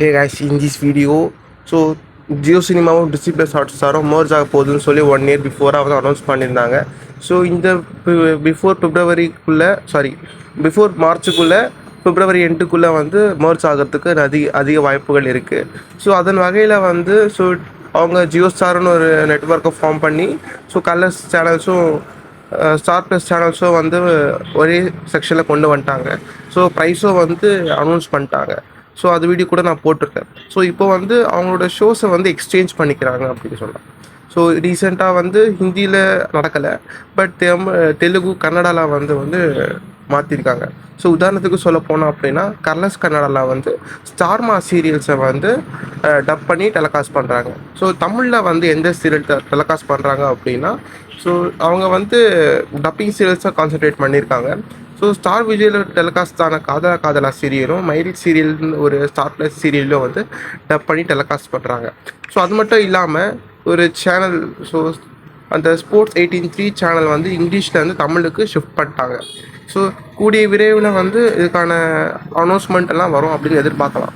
Hey guys in this video so Jio சினிமாவும் Disney plus hot மோர்ஜ் ஆக போகுதுன்னு சொல்லி ஒன் இயர் பிஃபோராக வந்து அனௌன்ஸ் பண்ணியிருந்தாங்க. ஸோ இந்த பிஃபோர் பிப்ரவரிக்குள்ளே சாரி பிஃபோர் மார்ச்சுக்குள்ளே பிப்ரவரி எண்டுக்குள்ளே வந்து மர்ஜ் ஆகிறதுக்கு அதிக அதிக வாய்ப்புகள் இருக்குது ஸோ அதன் வகையில் வந்து ஸோ அவங்க ஜியோ ஸ்டார்னு ஒரு நெட்ஒர்க்கை ஃபார்ம் பண்ணி ஸோ கலர்ஸ் சேனல்ஸும் ஸ்டார் ப்ளஸ் சேனல்ஸும் வந்து ஒரே செக்ஷனில் கொண்டு வந்துட்டாங்க. ஸோ ப்ரைஸும் வந்து அனௌன்ஸ் பண்ணிட்டாங்க. ஸோ அது வீடியோ கூட நான் போட்டிருக்கேன். ஸோ இப்போ வந்து அவங்களோட ஷோஸை வந்து எக்ஸ்சேஞ்ச் பண்ணிக்கிறாங்க அப்படின்னு சொல்லலாம். ஸோ ரீசெண்டாக வந்து ஹிந்தியில் நடக்கலை பட் தெம் தெலுங்கு கன்னடாவில் வந்து வந்து மாற்றிருக்காங்க ஸோ உதாரணத்துக்கு சொல்ல போனோம் அப்படின்னா கர்லஸ் கன்னடாவில் வந்து ஸ்டார்மா சீரியல்ஸை வந்து டப் பண்ணி டெலகாஸ்ட் பண்ணுறாங்க ஸோ தமிழில் வந்து எந்த சீரியல் டெலகாஸ்ட் பண்ணுறாங்க அப்படின்னா ஸோ அவங்க வந்து டப்பிங் சீரியல்ஸாக கான்சென்ட்ரேட் பண்ணியிருக்காங்க ஸோ ஸ்டார் விஜயில் டெலிகாஸ்ட் ஆன காதலா காதலா சீரியலும் மயில் சீரியல்னு ஒரு ஸ்டார் ப்ளஸ் சீரியலும் வந்து டப் பண்ணி டெலிகாஸ்ட் பண்ணுறாங்க ஸோ அது மட்டும் இல்லாமல் ஒரு சேனல் ஸோ அந்த ஸ்போர்ட்ஸ் எயிட்டீன் த்ரீ சேனல் வந்து இங்கிலீஷில் வந்து தமிழுக்கு ஷிஃப்ட் பண்ணிட்டாங்க. ஸோ கூடிய விரைவில் வந்து இதுக்கான அனௌன்ஸ்மெண்ட் எல்லாம் வரும் அப்படின்னு எதிர்பார்க்கலாம்.